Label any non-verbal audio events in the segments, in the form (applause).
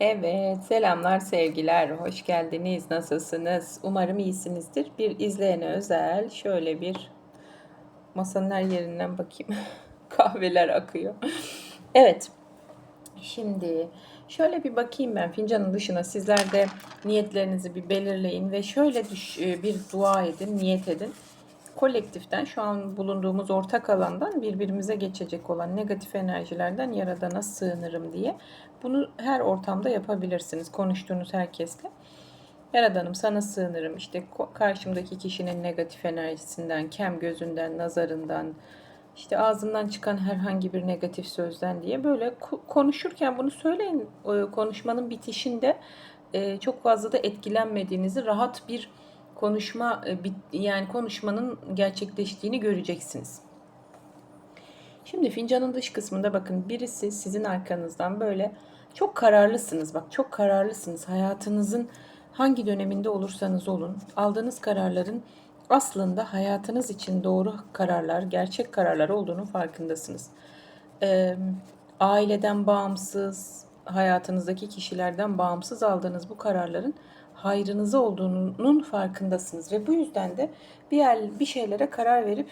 Evet, selamlar, sevgiler, hoş geldiniz. Nasılsınız? Umarım iyisinizdir. Bir izleyene özel şöyle bir masanın her yerinden bakayım. (laughs) Kahveler akıyor. Evet, şimdi şöyle bir bakayım ben fincanın dışına. Sizler de niyetlerinizi bir belirleyin ve şöyle düş, e, bir dua edin, niyet edin. Kolektiften şu an bulunduğumuz ortak alandan birbirimize geçecek olan negatif enerjilerden yaradana sığınırım diye. Bunu her ortamda yapabilirsiniz. Konuştuğunuz herkesle. Yaradanım sana sığınırım. İşte karşımdaki kişinin negatif enerjisinden, kem gözünden, nazarından, işte ağzından çıkan herhangi bir negatif sözden diye böyle konuşurken bunu söyleyin. Konuşmanın bitişinde çok fazla da etkilenmediğinizi rahat bir konuşma e, yani konuşmanın gerçekleştiğini göreceksiniz. Şimdi fincanın dış kısmında bakın birisi sizin arkanızdan böyle çok kararlısınız. Bak çok kararlısınız. Hayatınızın hangi döneminde olursanız olun aldığınız kararların aslında hayatınız için doğru kararlar, gerçek kararlar olduğunu farkındasınız. Ee, aileden bağımsız, hayatınızdaki kişilerden bağımsız aldığınız bu kararların hayrınıza olduğunun farkındasınız ve bu yüzden de bir yer bir şeylere karar verip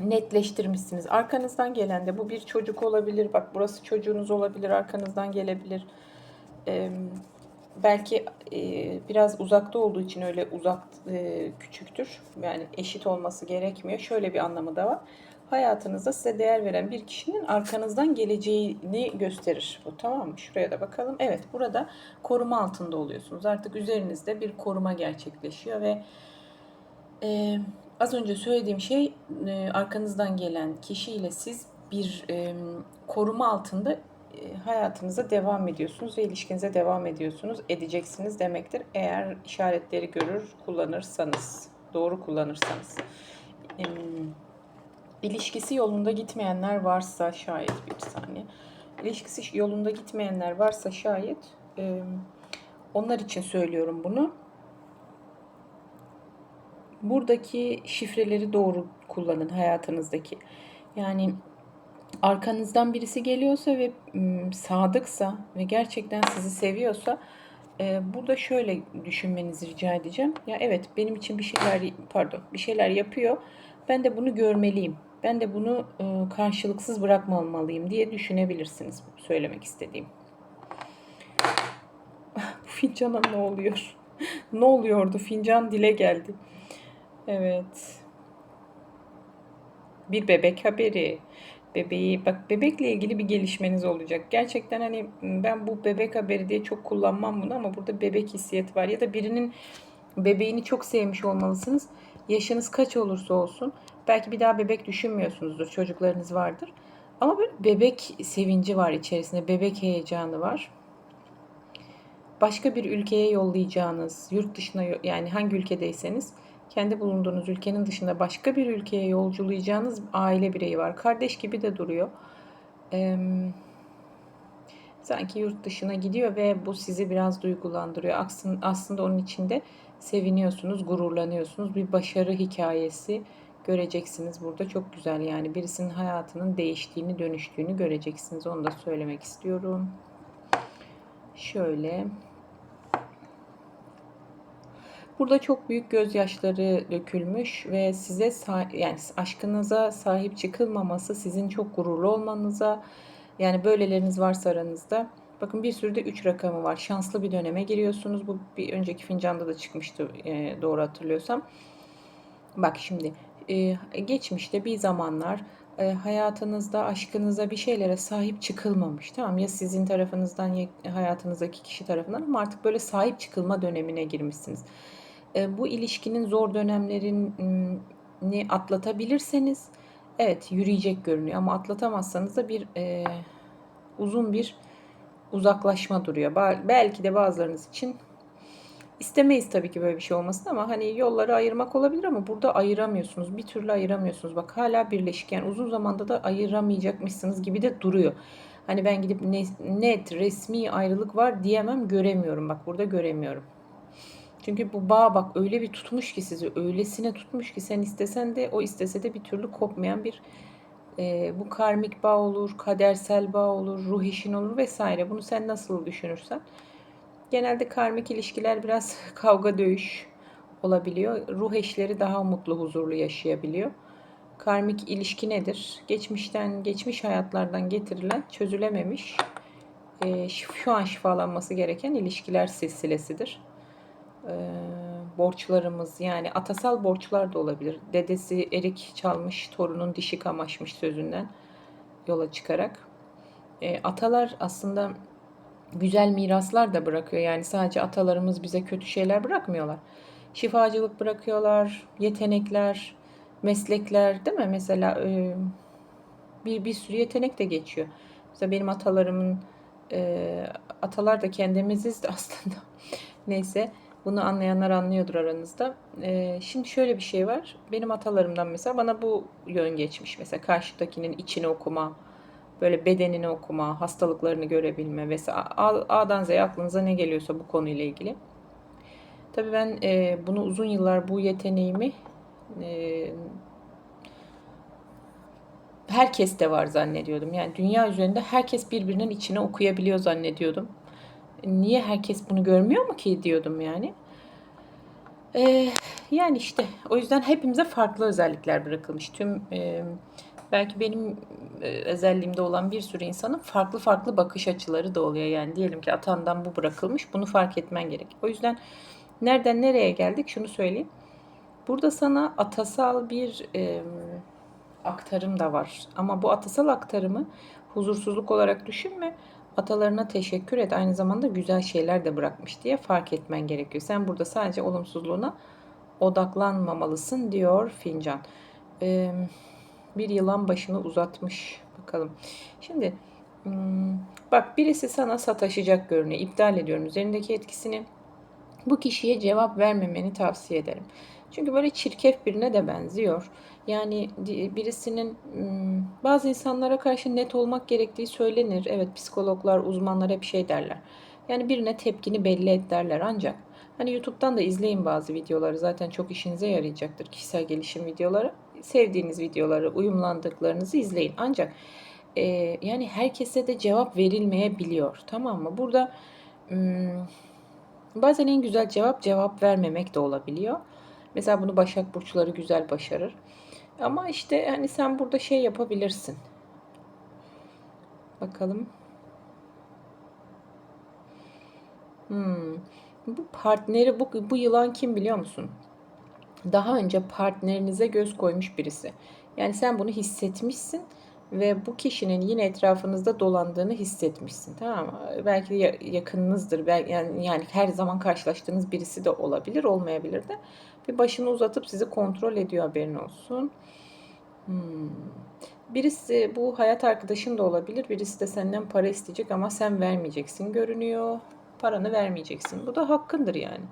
netleştirmişsiniz. Arkanızdan gelen de bu bir çocuk olabilir. Bak burası çocuğunuz olabilir. Arkanızdan gelebilir. Ee, belki e, biraz uzakta olduğu için öyle uzak e, küçüktür. Yani eşit olması gerekmiyor. Şöyle bir anlamı da var. Hayatınızda size değer veren bir kişinin arkanızdan geleceğini gösterir. Bu tamam mı? Şuraya da bakalım. Evet burada koruma altında oluyorsunuz. Artık üzerinizde bir koruma gerçekleşiyor ve e, az önce söylediğim şey e, arkanızdan gelen kişiyle siz bir e, koruma altında e, hayatınıza devam ediyorsunuz ve ilişkinize devam ediyorsunuz, edeceksiniz demektir. Eğer işaretleri görür, kullanırsanız, doğru kullanırsanız. E, ilişkisi yolunda gitmeyenler varsa şayet bir saniye. İlişkisi yolunda gitmeyenler varsa şayet e, onlar için söylüyorum bunu buradaki şifreleri doğru kullanın hayatınızdaki. Yani arkanızdan birisi geliyorsa ve sadıksa ve gerçekten sizi seviyorsa burada şöyle düşünmenizi rica edeceğim. Ya evet benim için bir şeyler pardon bir şeyler yapıyor. Ben de bunu görmeliyim. Ben de bunu e, karşılıksız bırakmamalıyım diye düşünebilirsiniz. Söylemek istediğim. (laughs) Bu fincana ne oluyor? (laughs) ne oluyordu? Fincan dile geldi. Evet. Bir bebek haberi. Bebeği bak bebekle ilgili bir gelişmeniz olacak. Gerçekten hani ben bu bebek haberi diye çok kullanmam bunu ama burada bebek hissiyeti var ya da birinin bebeğini çok sevmiş olmalısınız. Yaşınız kaç olursa olsun belki bir daha bebek düşünmüyorsunuzdur. Çocuklarınız vardır. Ama böyle bebek sevinci var içerisinde. Bebek heyecanı var. Başka bir ülkeye yollayacağınız, yurt dışına yani hangi ülkedeyseniz kendi bulunduğunuz ülkenin dışında başka bir ülkeye yolculayacağınız aile bireyi var. Kardeş gibi de duruyor. Ee, sanki yurt dışına gidiyor ve bu sizi biraz duygulandırıyor. Aslında, onun içinde seviniyorsunuz, gururlanıyorsunuz. Bir başarı hikayesi göreceksiniz burada. Çok güzel yani birisinin hayatının değiştiğini, dönüştüğünü göreceksiniz. Onu da söylemek istiyorum. Şöyle Burada çok büyük gözyaşları dökülmüş ve size yani aşkınıza sahip çıkılmaması sizin çok gururlu olmanıza yani böyleleriniz varsa aranızda bakın bir sürü de 3 rakamı var. Şanslı bir döneme giriyorsunuz. Bu bir önceki fincanda da çıkmıştı e, doğru hatırlıyorsam. Bak şimdi geçmişte bir zamanlar e, hayatınızda aşkınıza bir şeylere sahip çıkılmamış. Tamam ya sizin tarafınızdan ya hayatınızdaki kişi tarafından ama artık böyle sahip çıkılma dönemine girmişsiniz e, bu ilişkinin zor dönemlerini atlatabilirseniz evet yürüyecek görünüyor ama atlatamazsanız da bir e, uzun bir uzaklaşma duruyor. Belki de bazılarınız için istemeyiz tabii ki böyle bir şey olmasın ama hani yolları ayırmak olabilir ama burada ayıramıyorsunuz. Bir türlü ayıramıyorsunuz. Bak hala birleşik yani uzun zamanda da ayıramayacakmışsınız gibi de duruyor. Hani ben gidip net resmi ayrılık var diyemem göremiyorum. Bak burada göremiyorum. Çünkü bu bağ bak öyle bir tutmuş ki sizi öylesine tutmuş ki sen istesen de o istese de bir türlü kopmayan bir E, bu karmik bağ olur, kadersel bağ olur, ruh işin olur vesaire. Bunu sen nasıl düşünürsen. Genelde karmik ilişkiler biraz (laughs) kavga dövüş olabiliyor. Ruh eşleri daha mutlu, huzurlu yaşayabiliyor. Karmik ilişki nedir? Geçmişten, geçmiş hayatlardan getirilen, çözülememiş, e, şu an şifalanması gereken ilişkiler silsilesidir. E, borçlarımız yani atasal borçlar da olabilir. Dedesi erik çalmış, torunun dişi kamaşmış sözünden yola çıkarak. E, atalar aslında güzel miraslar da bırakıyor. Yani sadece atalarımız bize kötü şeyler bırakmıyorlar. Şifacılık bırakıyorlar, yetenekler, meslekler değil mi? Mesela e, bir, bir sürü yetenek de geçiyor. Mesela benim atalarımın e, atalar da kendimiziz de (laughs) aslında. Neyse bunu anlayanlar anlıyordur aranızda. E, şimdi şöyle bir şey var. Benim atalarımdan mesela bana bu yön geçmiş. Mesela karşıdakinin içini okuma, böyle bedenini okuma, hastalıklarını görebilme vesaire. A'dan Z'ye aklınıza ne geliyorsa bu konuyla ilgili. Tabii ben e, bunu uzun yıllar bu yeteneğimi e, herkes de var zannediyordum. Yani dünya üzerinde herkes birbirinin içine okuyabiliyor zannediyordum. Niye herkes bunu görmüyor mu ki diyordum yani. Ee, yani işte o yüzden hepimize farklı özellikler bırakılmış. Tüm e, belki benim e, özelliğimde olan bir sürü insanın farklı farklı bakış açıları da oluyor. Yani diyelim ki atandan bu bırakılmış bunu fark etmen gerek. O yüzden nereden nereye geldik şunu söyleyeyim. Burada sana atasal bir e, aktarım da var. Ama bu atasal aktarımı huzursuzluk olarak düşünme. Atalarına teşekkür et. Aynı zamanda güzel şeyler de bırakmış diye fark etmen gerekiyor. Sen burada sadece olumsuzluğuna odaklanmamalısın diyor fincan. Ee, bir yılan başını uzatmış. Bakalım. Şimdi hmm, bak birisi sana sataşacak görünüyor. İptal ediyorum. Üzerindeki etkisini bu kişiye cevap vermemeni tavsiye ederim. Çünkü böyle çirkef birine de benziyor. Yani birisinin bazı insanlara karşı net olmak gerektiği söylenir. Evet psikologlar, uzmanlar hep şey derler. Yani birine tepkini belli et derler ancak hani YouTube'dan da izleyin bazı videoları. Zaten çok işinize yarayacaktır kişisel gelişim videoları. Sevdiğiniz videoları, uyumlandıklarınızı izleyin. Ancak e, yani herkese de cevap verilmeyebiliyor. Tamam mı? Burada hmm, bazen en güzel cevap cevap vermemek de olabiliyor. Mesela bunu Başak Burçları güzel başarır. Ama işte hani sen burada şey yapabilirsin. Bakalım. Hmm. Bu partneri bu, bu yılan kim biliyor musun? Daha önce partnerinize göz koymuş birisi. Yani sen bunu hissetmişsin ve bu kişinin yine etrafınızda dolandığını hissetmişsin. Tamam mı? Belki yakınınızdır. Belki yani, yani her zaman karşılaştığınız birisi de olabilir, olmayabilir de. Bir başını uzatıp sizi kontrol ediyor haberin olsun. Hmm. Birisi bu hayat arkadaşın da olabilir. Birisi de senden para isteyecek ama sen vermeyeceksin görünüyor. Paranı vermeyeceksin. Bu da hakkındır yani.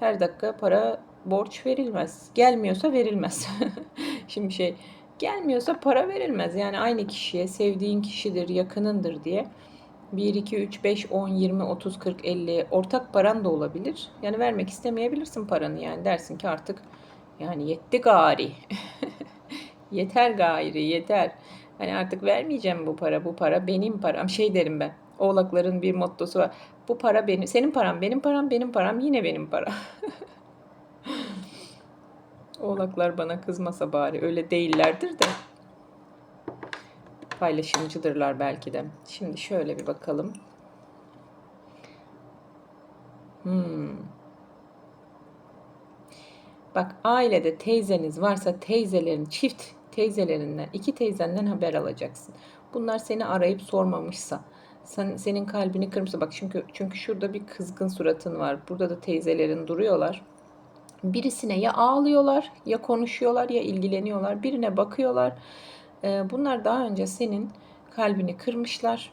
Her dakika para borç verilmez. Gelmiyorsa verilmez. (laughs) Şimdi şey gelmiyorsa para verilmez. Yani aynı kişiye sevdiğin kişidir, yakınındır diye 1, 2, 3, 5, 10, 20, 30, 40, 50 ortak paran da olabilir. Yani vermek istemeyebilirsin paranı yani dersin ki artık yani yetti gari. (laughs) yeter gayri yeter. Hani artık vermeyeceğim bu para. Bu para benim param. Şey derim ben. Oğlakların bir mottosu var. Bu para benim. Senin param benim param benim param yine benim para. (laughs) Oğlaklar bana kızmasa bari. Öyle değillerdir de. Paylaşımcıdırlar belki de. Şimdi şöyle bir bakalım. Hmm. Bak ailede teyzeniz varsa teyzelerin çift teyzelerinden iki teyzenden haber alacaksın. Bunlar seni arayıp sormamışsa sen, senin kalbini kırmışsa bak çünkü çünkü şurada bir kızgın suratın var. Burada da teyzelerin duruyorlar. Birisine ya ağlıyorlar ya konuşuyorlar ya ilgileniyorlar. Birine bakıyorlar. Ee, bunlar daha önce senin kalbini kırmışlar.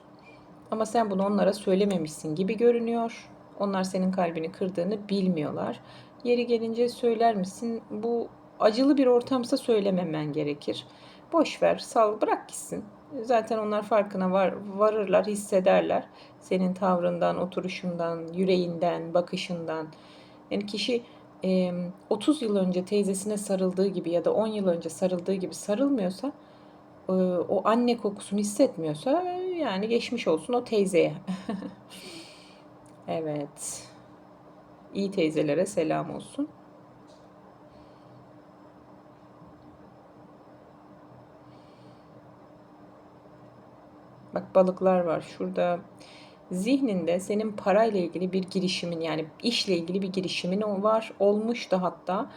Ama sen bunu onlara söylememişsin gibi görünüyor. Onlar senin kalbini kırdığını bilmiyorlar. Yeri gelince söyler misin? Bu acılı bir ortamsa söylememen gerekir. Boş ver, sal, bırak gitsin. Zaten onlar farkına var, varırlar, hissederler. Senin tavrından, oturuşundan, yüreğinden, bakışından. Yani kişi 30 yıl önce teyzesine sarıldığı gibi ya da 10 yıl önce sarıldığı gibi sarılmıyorsa o anne kokusunu hissetmiyorsa yani geçmiş olsun o teyzeye. (laughs) evet. İyi teyzelere selam olsun. Bak balıklar var şurada. Zihninde senin parayla ilgili bir girişimin yani işle ilgili bir girişimin var. Olmuş da hatta.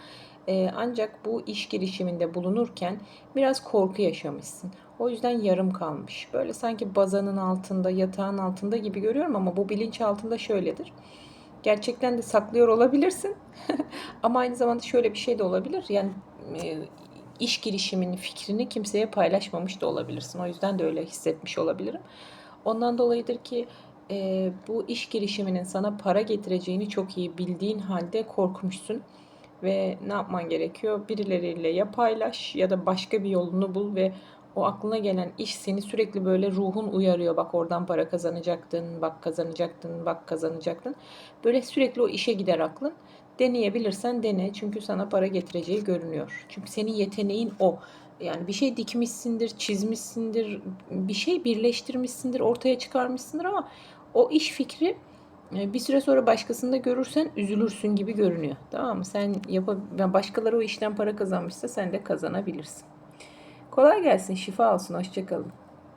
Ee, ancak bu iş girişiminde bulunurken biraz korku yaşamışsın. O yüzden yarım kalmış. Böyle sanki bazanın altında, yatağın altında gibi görüyorum ama bu bilinç altında şöyledir. Gerçekten de saklıyor olabilirsin. (laughs) ama aynı zamanda şöyle bir şey de olabilir. Yani e, iş girişiminin fikrini kimseye paylaşmamış da olabilirsin. O yüzden de öyle hissetmiş olabilirim. Ondan dolayıdır ki e, bu iş girişiminin sana para getireceğini çok iyi bildiğin halde korkmuşsun. Ve ne yapman gerekiyor? Birileriyle ya paylaş ya da başka bir yolunu bul ve o aklına gelen iş seni sürekli böyle ruhun uyarıyor. Bak oradan para kazanacaktın, bak kazanacaktın, bak kazanacaktın. Böyle sürekli o işe gider aklın. Deneyebilirsen dene çünkü sana para getireceği görünüyor. Çünkü senin yeteneğin o. Yani bir şey dikmişsindir, çizmişsindir, bir şey birleştirmişsindir, ortaya çıkarmışsındır ama o iş fikri e, bir süre sonra başkasında görürsen üzülürsün gibi görünüyor. Tamam mı? Sen yap başkaları o işten para kazanmışsa sen de kazanabilirsin. Kolay gelsin, şifa olsun, hoşçakalın.